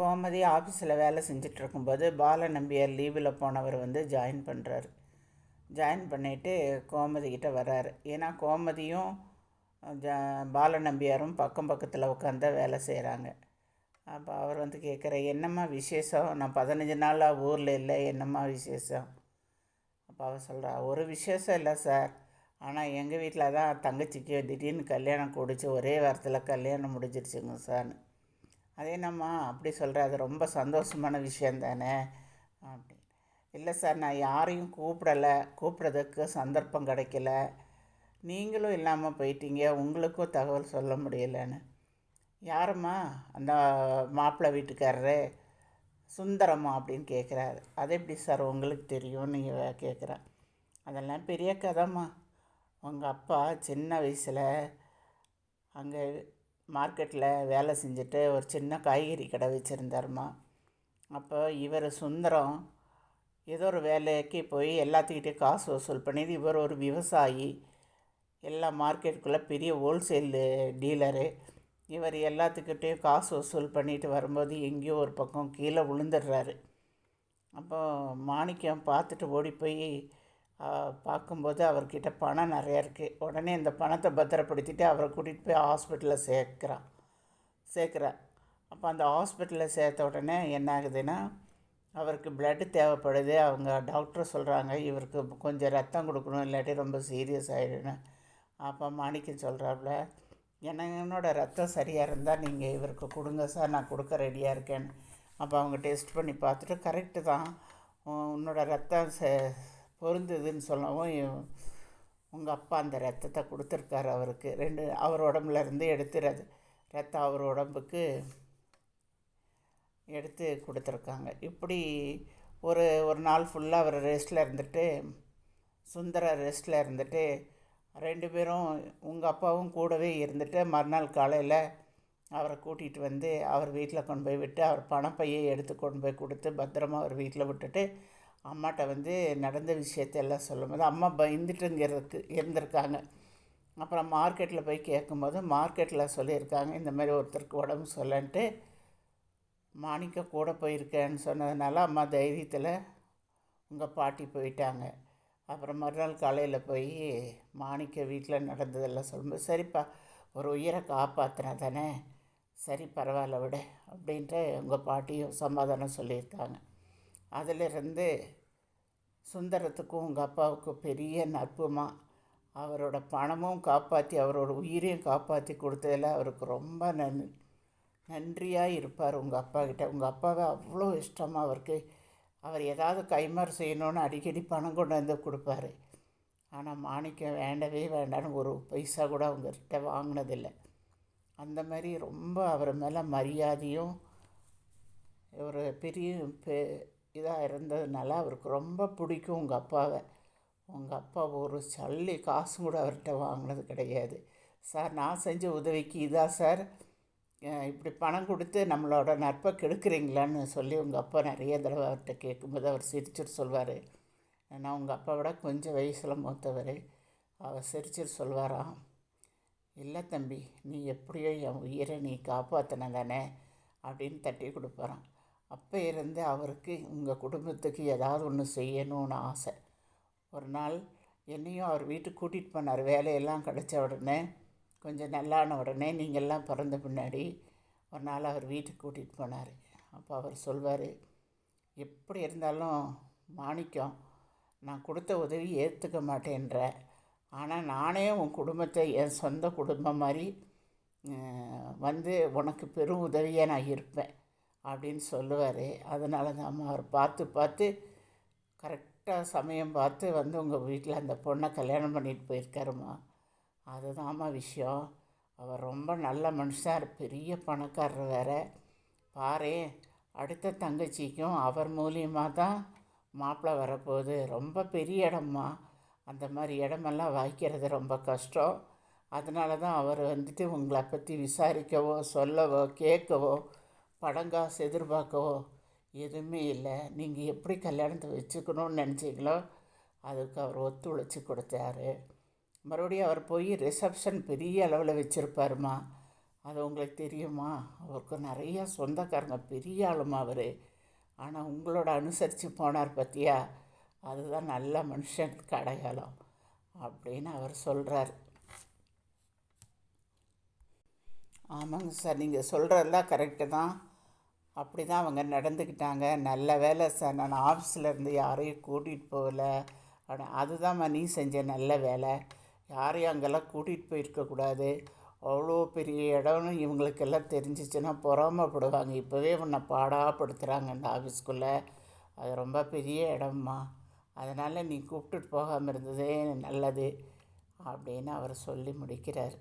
கோமதி ஆஃபீஸில் வேலை செஞ்சுட்டு இருக்கும்போது பால நம்பியார் லீவில் போனவர் வந்து ஜாயின் பண்ணுறாரு ஜாயின் பண்ணிவிட்டு கோமதி கிட்ட ஏன்னா கோமதியும் ஜா பால நம்பியாரும் பக்கம் பக்கத்தில் உட்காந்து வேலை செய்கிறாங்க அப்போ அவர் வந்து கேட்குற என்னம்மா விசேஷம்? நான் பதினஞ்சு நாளாக ஊரில் இல்லை என்னம்மா விசேஷம்? அப்போ அவர் சொல்கிறா ஒரு விசேஷம் இல்லை சார். ஆனால் எங்கள் வீட்டில் தான் தங்கச்சிக்கு திடீர்னு கல்யாணம் கூடிச்சு ஒரே வாரத்தில் கல்யாணம் முடிஞ்சிருச்சுங்க சார்னு. அது என்னம்மா அப்படி சொல்கிற அது ரொம்ப சந்தோஷமான விஷயம் தானே? அப்படி. இல்லை சார் நான் யாரையும் கூப்பிடலை. கூப்பிட்றதுக்கு சந்தர்ப்பம் கிடைக்கல. நீங்களும் இல்லாமல் போயிட்டீங்க. உங்களுக்கும் தகவல் சொல்ல முடியலன்னு. யாரம்மா அந்த மாப்பிள்ளை வீட்டுக்காரரு? சுந்தரம்மா அப்படின்னு கேட்குறாரு அது எப்படி சார் உங்களுக்கு தெரியும் நீங்கள் கேட்குறா அதெல்லாம் பெரிய கதைம்மா. உங்கள் அப்பா சின்ன வயசில் அங்கே மார்க்கெட்டில் வேலை செஞ்சுட்டு ஒரு சின்ன காய்கறி கடை வச்சுருந்தாருமா. அப்போ இவர் சுந்தரம் ஏதோ ஒரு வேலைக்கு போய் எல்லாத்துக்கிட்டே காசு வசூல் பண்ணிது இவர் ஒரு விவசாயி எல்லா மார்க்கெட்டுக்குள்ளே பெரிய ஹோல்சேலு டீலரு இவர் எல்லாத்துக்கிட்டேயும் காசு வசூல் பண்ணிட்டு வரும்போது எங்கேயோ ஒரு பக்கம் கீழே விழுந்துடுறாரு. அப்போ மாணிக்கம் பார்த்துட்டு ஓடி போய் பார்க்கும்போது அவர்கிட்ட பணம் நிறையா இருக்குது உடனே இந்த பணத்தை பத்திரப்படுத்திட்டு அவரை கூட்டிகிட்டு போய் ஹாஸ்பிட்டலில் சேர்க்குறான் சேர்க்குறா. அப்போ அந்த ஹாஸ்பிட்டலில் சேர்த்த உடனே என்ன ஆகுதுன்னா அவருக்கு பிளட்டு தேவைப்படுது. அவங்க டாக்டர் சொல்கிறாங்க இவருக்கு கொஞ்சம் ரத்தம் கொடுக்கணும் இல்லாட்டி ரொம்ப சீரியஸ் ஆகிடுன்னு அப்போ மாணிக்கம் சொல்கிறாப்புல எனக்கு என்னோடய ரத்தம் சரியாக இருந்தால் நீங்கள் இவருக்கு கொடுங்க சார் நான் கொடுக்க ரெடியாக இருக்கேன்னு. அப்போ அவங்க டெஸ்ட் பண்ணி பார்த்துட்டு கரெக்டு தான். உன்னோட ரத்தம் ச பொருந்ததுன்னு சொல்லவும் உங்கள் அப்பா அந்த ரத்தத்தை கொடுத்துருக்காரு அவருக்கு. ரெண்டு அவர் உடம்புல இருந்து எடுத்துறது. ரத்தம் அவர் உடம்புக்கு எடுத்து கொடுத்துருக்காங்க. இப்படி ஒரு ஒரு நாள் ஃபுல்லாக அவர் ரெஸ்ட்டில் இருந்துட்டு சுந்தர ரெஸ்ட்டில் இருந்துட்டு ரெண்டு பேரும் உங்கள் அப்பாவும் கூடவே இருந்துட்டு மறுநாள் காலையில் அவரை கூட்டிகிட்டு வந்து அவர் வீட்டில் கொண்டு போய் விட்டு அவர் பணப்பையை எடுத்து கொண்டு போய் கொடுத்து பத்திரமா அவர் வீட்டில் விட்டுட்டு அம்மாட்ட வந்து நடந்த விஷயத்தையெல்லாம் சொல்லும்போது அம்மா பயந்துட்டுங்கிறதுக்கு இருந்திருக்காங்க. அப்புறம் மார்க்கெட்டில் போய் கேட்கும்போது மார்க்கெட்டில் சொல்லியிருக்காங்க இந்த மாதிரி ஒருத்தருக்கு உடம்பு சொல்லன்ட்டு மாணிக்க கூட போயிருக்கேன்னு சொன்னதுனால அம்மா தைரியத்தில் உங்கள் பாட்டி போயிட்டாங்க. அப்புறம் மறுநாள் காலையில் போய் மாணிக்க வீட்டில் நடந்ததெல்லாம் சொல்லும்போது சரிப்பா ஒரு உயிரை காப்பாற்றினா தானே. சரி பரவாயில்ல விட. அப்படின்ட்டு உங்கள் பாட்டியும் சமாதானம் சொல்லியிருக்காங்க. அதிலிருந்து சுந்தரத்துக்கும் உங்கள் அப்பாவுக்கும் பெரிய நட்புமா? அவரோட பணமும் காப்பாற்றி அவரோட உயிரையும் காப்பாற்றி கொடுத்ததில் அவருக்கு ரொம்ப நன் நன்றியாக இருப்பார் உங்கள் அப்பா கிட்ட. உங்கள் அப்பாவை அவ்வளோ இஷ்டமாக அவருக்கு. அவர் ஏதாவது கைமாறு செய்யணுன்னு அடிக்கடி பணம் கொண்டு வந்து கொடுப்பாரு. ஆனால் மாணிக்கம் வேண்டவே வேண்டான்னு ஒரு பைசா கூட அவங்கக்கிட்ட வாங்கினதில்லை. அந்த மாதிரி ரொம்ப அவர் மேலே மரியாதையும் ஒரு பெரிய பெ இதாக இருந்ததுனால அவருக்கு ரொம்ப பிடிக்கும் உங்கள் அப்பாவை. உங்கள் அப்பா ஒரு சல்லி காசு கூட அவர்கிட்ட வாங்கினது கிடையாது. சார் நான் செஞ்ச உதவிக்கு இதா சார். இப்படி பணம் கொடுத்து நம்மளோட நட்பை கெடுக்குறீங்களான்னு சொல்லி உங்கள் அப்பா நிறைய தடவை அவர்கிட்ட கேட்கும்போது அவர் சிரிச்சுட்டு சொல்வார். நான் உங்கள் அப்பா விட கொஞ்சம் வயசில் மூத்தவர். அவர் சிரிச்சுட்டு சொல்வாராம் இல்லை தம்பி நீ எப்படியோ என் உயிரை நீ காப்பாற்றின தானே அப்படின்னு தட்டி கொடுப்பாரான் அப்போ இருந்து அவருக்கு உங்கள் குடும்பத்துக்கு ஏதாவது ஒன்று செய்யணும்னு ஆசை. ஒரு நாள் என்னையும் அவர் வீட்டுக்கு கூட்டிகிட்டு போனார். வேலையெல்லாம் கிடச்ச உடனே கொஞ்சம் நல்லான உடனே நீங்கள்லாம் பிறந்த பின்னாடி ஒரு நாள் அவர் வீட்டுக்கு கூட்டிகிட்டு போனார். அப்போ அவர் சொல்வார் எப்படி இருந்தாலும் மாணிக்கம் நான் கொடுத்த உதவி ஏற்றுக்க மாட்டேன்ற. ஆனால் நானே உன் குடும்பத்தை என் சொந்த குடும்பம் மாதிரி வந்து உனக்கு பெரும் உதவியாக நான் இருப்பேன். அப்படின்னு சொல்லுவார். அதனால தான் அம்மா அவர் பார்த்து பார்த்து கரெக்டாக சமயம் பார்த்து வந்து உங்கள் வீட்டில் அந்த பொண்ணை கல்யாணம் பண்ணிட்டு போயிருக்காருமா அதுதாம்மா விஷயம். அவர் ரொம்ப நல்ல மனுஷார் பெரிய பணக்காரர் வேற. பாரு அடுத்த தங்கச்சிக்கும் அவர் மூலியமாக தான் மாப்பிள்ளை வரப்போகுது. ரொம்ப பெரிய இடம்மா. அந்த மாதிரி இடமெல்லாம் வாய்க்கிறது ரொம்ப கஷ்டம். அதனால தான் அவர் வந்துட்டு உங்களை பற்றி விசாரிக்கவோ சொல்லவோ கேட்கவோ படங்காசு எதிர்பார்க்கவோ எதுவுமே இல்லை. நீங்கள் எப்படி கல்யாணத்தை வச்சுக்கணும்னு நினச்சிங்களோ அதுக்கு அவர் ஒத்துழைச்சி கொடுத்தாரு. மறுபடியும் அவர் போய் ரிசப்ஷன் பெரிய அளவில் வச்சுருப்பாருமா. அது உங்களுக்கு தெரியுமா? அவருக்கு நிறையா சொந்தக்காரங்க பெரிய ஆளுமா அவர். ஆனால் உங்களோட அனுசரித்து போனார் பற்றியா அதுதான் நல்ல மனுஷனுக்கு அடையாளம் அப்படின்னு அவர் சொல்கிறார் ஆமாங்க சார் நீங்கள் சொல்கிறதெல்லாம் கரெக்டு தான். அப்படி தான் அவங்க நடந்துக்கிட்டாங்க. நல்ல வேலை சார் நான் ஆஃபீஸில் இருந்து யாரையும் கூட்டிகிட்டு போகல. ஆனால் அதுதான்மா நீ செஞ்ச நல்ல வேலை. யாரையும் அங்கெல்லாம் கூட்டிகிட்டு போயிருக்கக்கூடாது அவ்வளோ பெரிய இடம்னு இவங்களுக்கெல்லாம் தெரிஞ்சிச்சுன்னா பொறாமப்படுவாங்க. இப்போவே உன்னை பாடாப்படுத்துகிறாங்க இந்த ஆஃபீஸ்க்குள்ளே அது ரொம்ப பெரிய இடம்மா. அதனால் நீ கூப்பிட்டுட்டு போகாமல் இருந்ததே நல்லது அப்படின்னு அவர் சொல்லி முடிக்கிறார்.